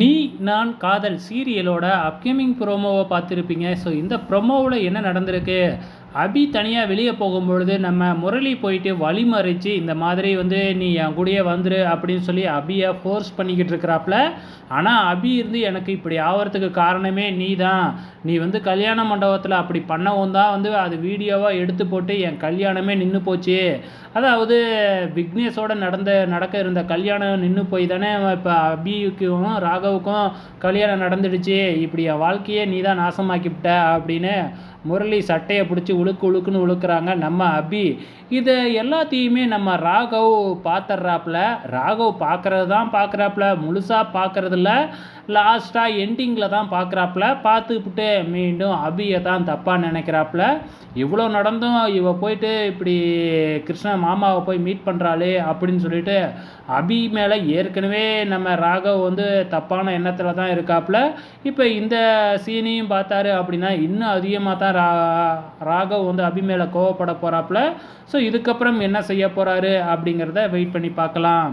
நீ நான் காதல் சீரியலோட அப்கமிங் ப்ரோமோவை பார்த்துருப்பீங்க. ஸோ இந்த ப்ரோமோவில் என்ன நடந்திருக்கு? அபி தனியாக வெளியே போகும்பொழுது நம்ம முரளி போயிட்டு வழிமறிச்சு இந்த மாதிரி வந்து நீ என் கூடயே வந்துரு அப்படின்னு சொல்லி அபியை ஃபோர்ஸ் பண்ணிக்கிட்டு இருக்கிறாப்புல ஆனால் அபி இருந்து எனக்கு இப்படி ஆகிறதுக்கு காரணமே நீ தான் நீ வந்து கல்யாண மண்டபத்தில் அப்படி பண்ணவும் தான் வந்து அது வீடியோவாக எடுத்து போட்டு என் கல்யாணமே நின்று போச்சு. அதாவது விக்னேஷோடு நடந்த நடக்க இருந்த கல்யாணம் நின்று போய் தானே இப்போ அபிக்கும் ராகவுக்கும் கல்யாணம் நடந்துடுச்சு. இப்படி என் வாழ்க்கையே நீ தான் நாசமாக்கிவிட்ட அப்படின்னு முரளி சட்டையை பிடிச்சி உழுக்கு உழுக்குன்னு உழுக்குறாங்க. நம்ம அபி. இதை எல்லாத்தையுமே நம்ம ராகவ் பார்த்துட்றாப்புல ராகவ் பார்க்குறது தான் பார்க்குறாப்புல முழுசாக பார்க்குறதில்ல லாஸ்ட்டாக எண்டிங்கில் தான் பார்க்குறாப்புல பார்த்துக்கிட்டு மீண்டும் அபியை தான் தப்பாக நினைக்கிறாப்புல இவ்வளோ நடந்தும் இவ போயிட்டு இப்படி கிருஷ்ண மாமாவை போய் மீட் பண்ணுறாளே அப்படின்னு சொல்லிட்டு அபி மேலே ஏற்கனவே நம்ம ராகவ் வந்து தப்பான எண்ணத்தில் தான் இருக்காப்புல இப்போ இந்த சீனையும் பார்த்தாரு அப்படின்னா இன்னும் அதிகமாக தான் ரா ராகவ் வந்து அபி மேலே கோவப்பட போகிறாப்புல ஸோ இதுக்கப்புறம் என்ன செய்ய போகிறாரு அப்படிங்கிறத வெயிட் பண்ணி பார்க்கலாம்.